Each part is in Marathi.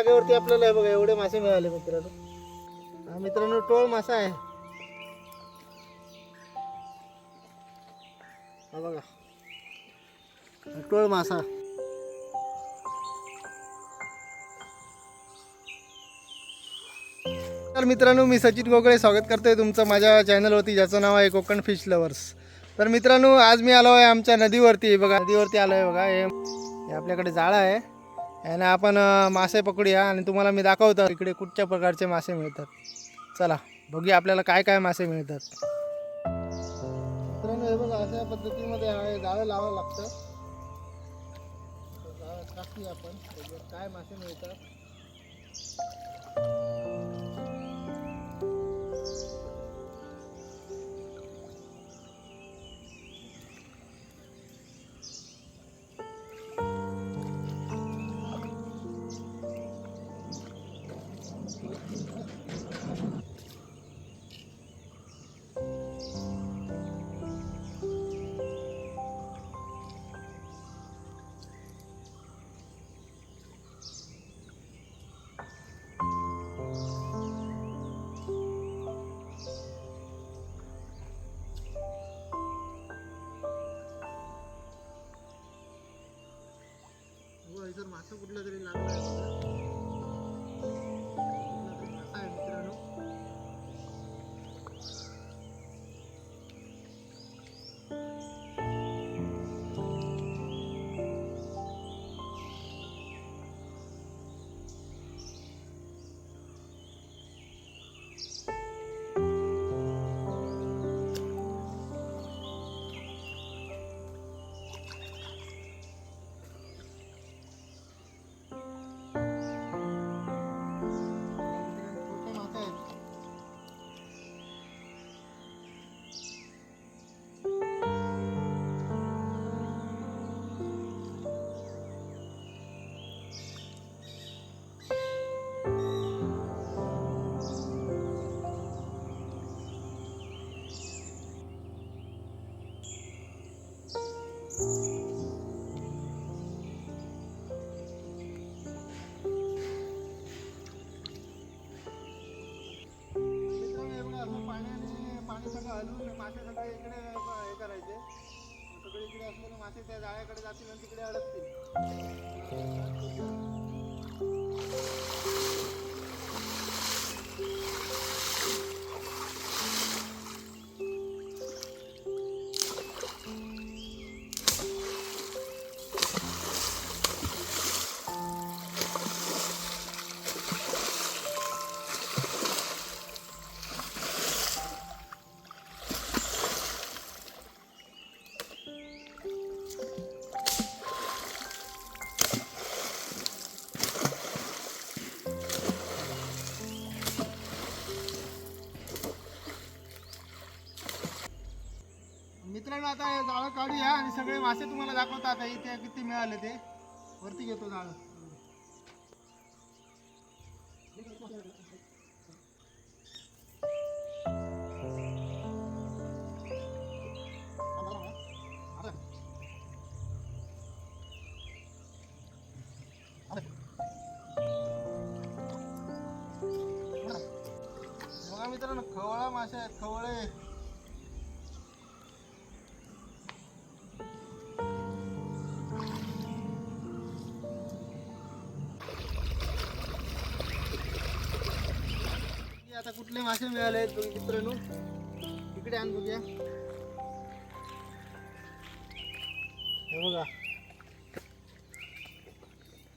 जागेवरती आपल्याला हे बघा एवढे मासे मिळाले मित्रांनो. हा मित्रांनो टोळ मासा आहे. हा बघा. टोळ मासा. तर मित्रांनो मी सचिन गोगळे स्वागत करतोय तुमचं माझ्या चॅनलवरती ज्याचं नाव आहे कोकण फिश लवर्स. तर मित्रांनो आज मी आलो आहे आमच्या नदीवरती. बघा नदीवरती आलो आहे बघा. हे हे आपल्याकडे जाळं आहे. आणि आपण मासे पकडूया आणि तुम्हाला मी दाखवतो इकडे कुठच्या प्रकारचे मासे मिळतात. चला बघूया आपल्याला काय काय मासे मिळतात. मित्रांनो हे बघा अशा पद्धतीमध्ये आहे जाळं लावावं लागतं टाकूया आपण. काय मासे मिळतात? हो मासा कुठला तरी लागला हे करायचे सगळे इकडे असलेले मासे त्या जाळ्याकडे जातील आणि तिकडे अडकतील. मित्रांनो आता हे जाळं काढूया आणि सगळे मासे तुम्हाला दाखवतात आता इथे किती मिळाले ते? वरती घेतो जाळं. मित्रांनो खवळा मासे आहेत खवळे. कुठले मासे मिळाले आहेत मित्रांनो? इकडे आण बघूया. हे बघा.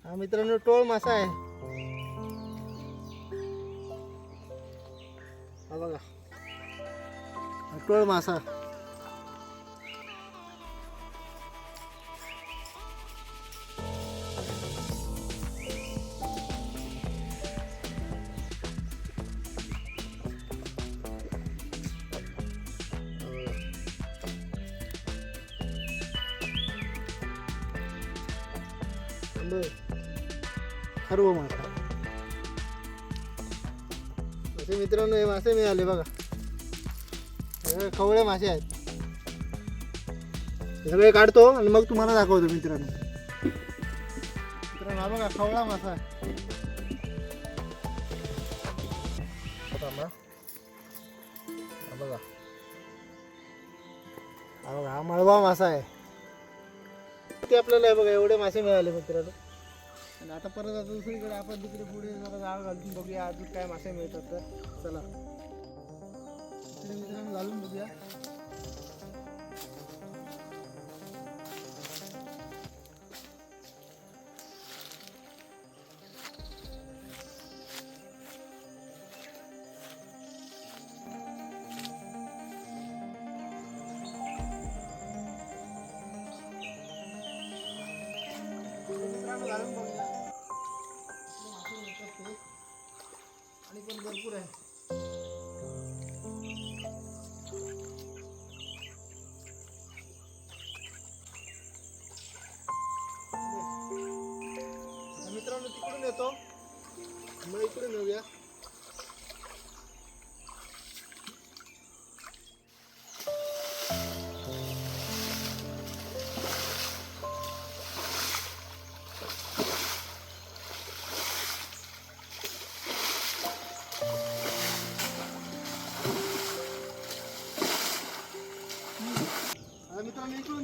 हा मित्रांनो टोळ मासा आहे. हा बघा. टोळ मासा. बर सर्व मासा असे मित्रांनो हे मासे मिळाले बघा. सगळे खवळे मासे आहेत. सगळे काढतो आणि मग तुम्हाला दाखवतो मित्रांनो. मित्रांनो हा बघा खवळा मासा आहे. बघा. हा बघा हा मळवा मासा आहे. ते आपल्याला हे बघा एवढे मासे मिळाले मित्रांनो. आणि आता परत आता दुसरीकडे आपण तिकडे पुढे जरा जाळ घालून बघूया अजून काय मासे मिळतात तर. चला. मित्रांनो घालून बघूया. पण भरपूर आहे. मित्रांनो तिकडून येतो. मग इकडून येऊया.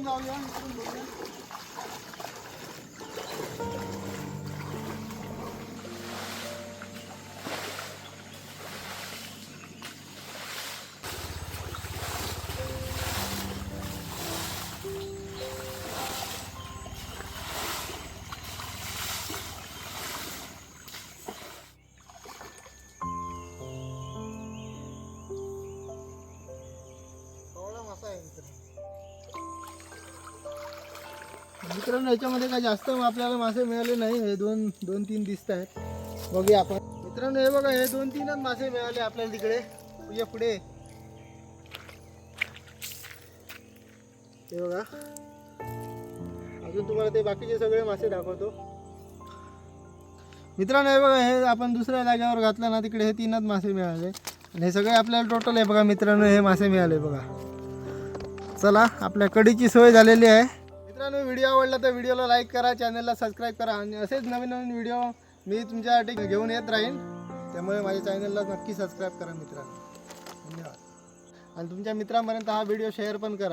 मित्रांनो इकडून जाऊया इकडून बघूया मित्रांनो याच्यामध्ये काय जास्त आपल्याला मासे मिळाले नाही. हे दोन दोन तीन दिसत आहेत बघूया आपण. मित्रांनो हे बघा हे दोन तीनच मासे मिळाले आपल्याला तिकडे. तुझ्या पुढे. हे बघा. अजून तुम्हाला ते बाकीचे सगळे मासे दाखवतो. मित्रांनो हे बघा हे आपण दुसऱ्या जागेवर घातलं ना तिकडे हे तीनच मासे मिळाले. आणि हे सगळे आपल्याला टोटल आहे बघा मित्रांनो हे मासे मिळाले बघा. चला आपल्या कडीची सोय झालेली आहे. मित्रांनो व्हिडिओ आवडला तर व्हिडिओला लाईक करा चॅनलला सबस्क्राईब करा. आणि असेच नवीन नवीन व्हिडिओ मी तुमच्यासाठी घेऊन येत राहीन. त्यामुळे माझ्या चॅनलला नक्की सबस्क्राईब करा मित्रांनो. धन्यवाद. आणि तुमच्या मित्रांपर्यंत हा व्हिडिओ शेअर पण करा.